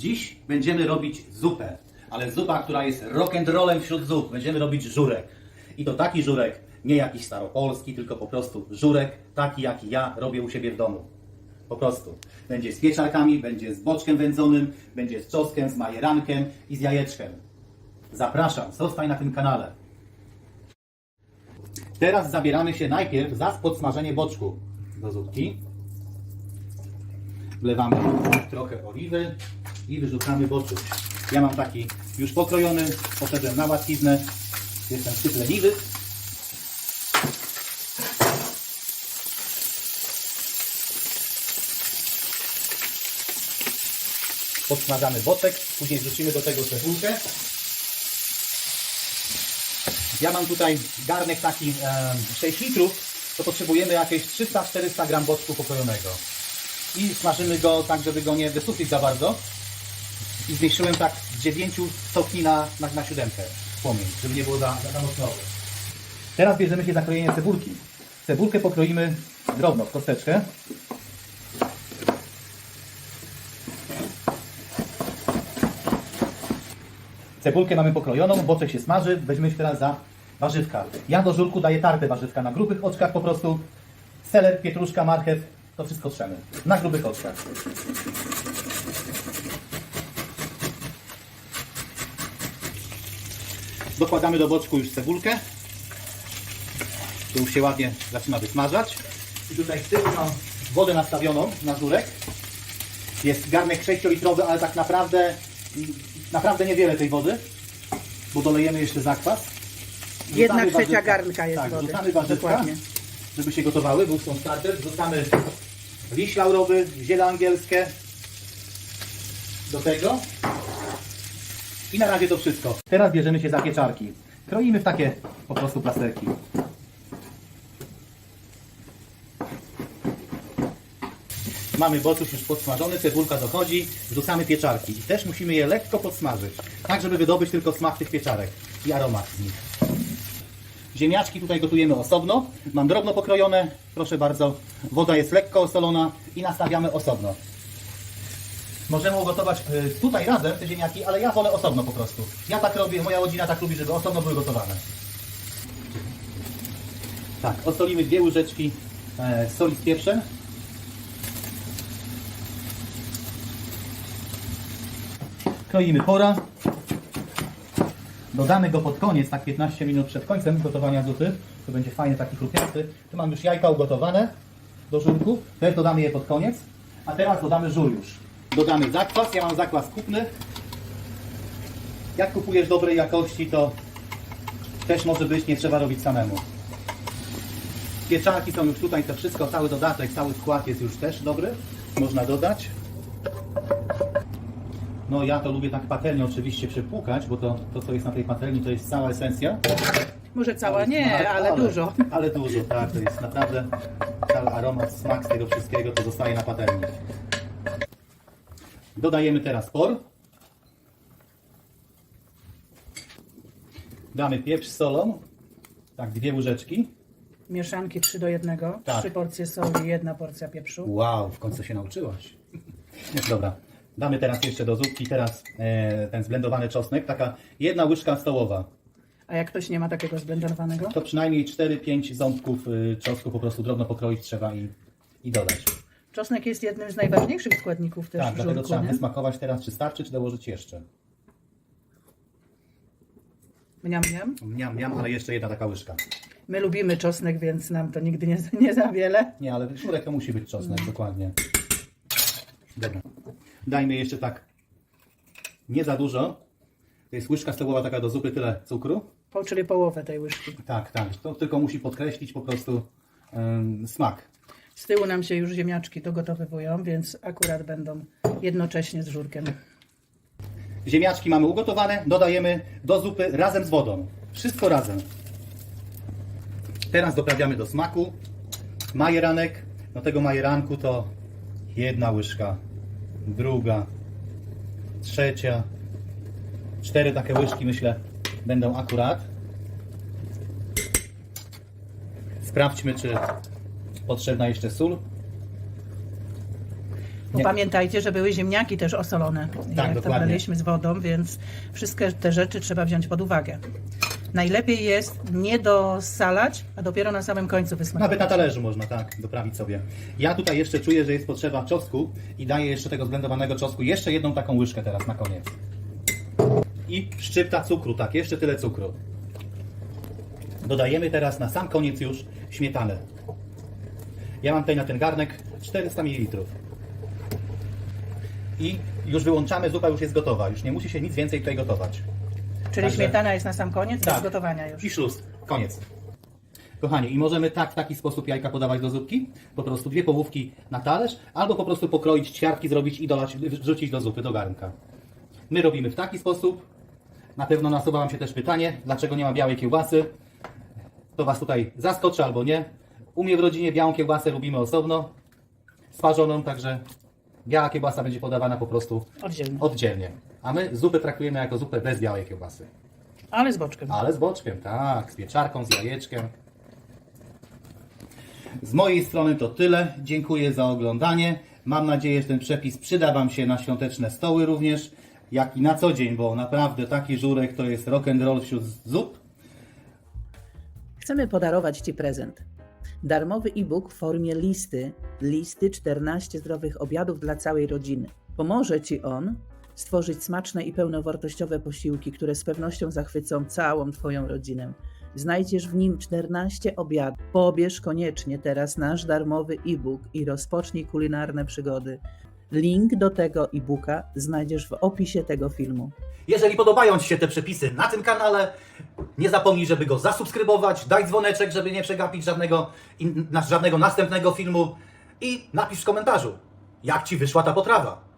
Dziś będziemy robić zupę, ale zupa, która jest rock'n'rollem wśród zup. Będziemy robić żurek. I to taki żurek, nie jakiś staropolski, tylko po prostu żurek, taki jaki ja robię u siebie w domu. Po prostu. Będzie z pieczarkami, będzie z boczkiem wędzonym, będzie z czosnkiem, z majerankiem i z jajeczkiem. Zapraszam, zostań na tym kanale. Teraz zabieramy się najpierw za podsmażenie boczku do zupki. Wlewamy trochę oliwy i wyrzucamy boczek. Ja mam taki już pokrojony, poszedłem na łatwiznę, jestem zbyt leniwy. Podsmażamy boczek, później wrzucimy do tego cebulkę. Ja mam tutaj garnek taki e, 6 litrów, to potrzebujemy jakieś 300-400 gram boczku pokrojonego. I smażymy go tak, żeby go nie wysuszyć za bardzo. I zmniejszyłem tak z 9 stopni na, na, na siódemkę płomień, żeby nie było za, za, za mocno. Teraz bierzemy się za krojenie cebulki. Cebulkę pokroimy drobno, w kosteczkę. Cebulkę mamy pokrojoną, boczek się smaży, weźmiemy się teraz za warzywka. Ja do żurku daję tarte warzywka na grubych oczkach po prostu. Seler, pietruszka, marchew, to wszystko trzemy. Na grubych oczkach. Dokładamy do boczku już cebulkę. Tu już się ładnie zaczyna wysmażać. I tutaj z tyłu mam wodę nastawioną na żurek. Jest garnek 6-litrowy, ale tak naprawdę naprawdę niewiele tej wody, bo dolejemy jeszcze zakwas. Jedna Wrzucamy trzecia warzywka- garnka jest tak, wody. Wrzucamy warzywka, Dokładnie. żeby się gotowały, był są starter. Wrzucamy liść laurowy, ziele angielskie do tego. I na razie to wszystko. Teraz bierzemy się za pieczarki. Kroimy w takie po prostu plasterki. Mamy boczusz już podsmażony, cebulka dochodzi, wrzucamy pieczarki. I też musimy je lekko podsmażyć, tak żeby wydobyć tylko smak tych pieczarek i aromat z nich. Ziemniaczki tutaj gotujemy osobno. Mam drobno pokrojone, proszę bardzo. Woda jest lekko osolona i nastawiamy osobno. Możemy ugotować y, tutaj razem te ziemniaki, ale ja wolę osobno po prostu. Ja tak robię, moja rodzina tak lubi, żeby osobno były gotowane. Tak, osolimy dwie łyżeczki e, soli z pieprzem. Kroimy pora. Dodamy go pod koniec, tak 15 minut przed końcem gotowania zupy. To będzie fajny taki chrupiasty. Tu mam już jajka ugotowane do żurków. Też dodamy je pod koniec. A teraz dodamy żur już. Dodamy zakwas. Ja mam zakwas kupny. Jak kupujesz dobrej jakości, to też może być, nie trzeba robić samemu. Pieczarki są już tutaj, to wszystko, cały dodatek, cały skład jest już też dobry. Można dodać. No ja to lubię tak patelnią oczywiście przypłukać, bo to, to co jest na tej patelni to jest cała esencja. Może cała nie, ale dużo. Ale dużo, tak. To jest naprawdę cały aromat, smak z tego wszystkiego, to zostaje na patelni. Dodajemy teraz por. Damy pieprz z solą. Tak, dwie łyżeczki. Mieszanki 3 do 1, Tak. 3 porcje soli, jedna porcja pieprzu. Wow, w końcu się nauczyłaś. Dobra. Damy teraz jeszcze do zupki teraz e, ten zblendowany czosnek, taka jedna łyżka stołowa. A jak ktoś nie ma takiego zblendowanego? To przynajmniej 4-5 ząbków y, czosnku po prostu drobno pokroić trzeba i, i dodać. Czosnek jest jednym z najważniejszych składników też Tak, w dlatego żurku, trzeba nie? wysmakować teraz, czy starczy, czy dołożyć jeszcze. Mniam, mniam. Miam, miam, ale jeszcze jedna taka łyżka. My lubimy czosnek, więc nam to nigdy nie, nie za wiele. Nie, ale żurek to musi być czosnek, dokładnie. Dobra. Dajmy jeszcze tak nie za dużo. To jest łyżka stołowa taka do zupy, tyle cukru. Po, czyli połowę tej łyżki. Tak, tak. To tylko musi podkreślić po prostu ym, smak. Z tyłu nam się już ziemniaczki dogotowywują, więc akurat będą jednocześnie z żurkiem. Ziemniaczki mamy ugotowane, dodajemy do zupy razem z wodą. Wszystko razem. Teraz doprawiamy do smaku. Majeranek. Do tego majeranku to jedna łyżka, druga, trzecia, cztery takie łyżki myślę będą akurat. Sprawdźmy, czy potrzebna jeszcze sól. Nie. Pamiętajcie, że były ziemniaki też osolone. jak to dokładnie. braliśmy z wodą, więc wszystkie te rzeczy trzeba wziąć pod uwagę. Najlepiej jest nie dosalać, a dopiero na samym końcu wysmakować. Nawet na talerzu można, tak, doprawić sobie. Ja tutaj jeszcze czuję, że jest potrzeba czosnku i daję jeszcze tego zblendowanego czosnku jeszcze jedną taką łyżkę teraz na koniec. I szczypta cukru, tak, jeszcze tyle cukru. Dodajemy teraz na sam koniec już śmietanę. Ja mam tutaj na ten garnek 400 ml. I już wyłączamy, zupa już jest gotowa, już nie musi się nic więcej tutaj gotować. Czyli Także- śmietana jest na sam koniec, Tak. bez gotowania już. I szluz. Koniec. Kochani, i możemy tak w taki sposób jajka podawać do zupki. Po prostu dwie połówki na talerz, albo po prostu pokroić ćwiartki, zrobić i dolać, wrzucić do zupy, do garnka. My robimy w taki sposób. Na pewno nasuwa Wam się też pytanie, dlaczego nie ma białej kiełbasy. To Was tutaj zaskoczy albo nie. U mnie w rodzinie białą kiełbasę lubimy osobno, sparzoną, także biała kiełbasa będzie podawana po prostu Oddzielnie. oddzielnie. A my zupę traktujemy jako zupę bez białej kiełbasy. Ale z boczkiem. Ale z boczkiem, tak, z pieczarką, z jajeczkiem. Z mojej strony to tyle. Dziękuję za oglądanie. Mam nadzieję, że ten przepis przyda Wam się na świąteczne stoły również, jak i na co dzień, bo naprawdę taki żurek to jest rock and roll wśród zup. Chcemy podarować Ci prezent. Darmowy e-book w formie listy, listy 14 zdrowych obiadów dla całej rodziny. Pomoże Ci on stworzyć smaczne i pełnowartościowe posiłki, które z pewnością zachwycą całą Twoją rodzinę. Znajdziesz w nim 14 obiadów. Pobierz koniecznie teraz nasz darmowy e-book i rozpocznij kulinarne przygody. Link do tego e-booka znajdziesz w opisie tego filmu. Jeżeli podobają Ci się te przepisy na tym kanale, nie zapomnij, żeby go zasubskrybować, daj dzwoneczek, żeby nie przegapić żadnego, in, żadnego następnego filmu i napisz w komentarzu, jak Ci wyszła ta potrawa.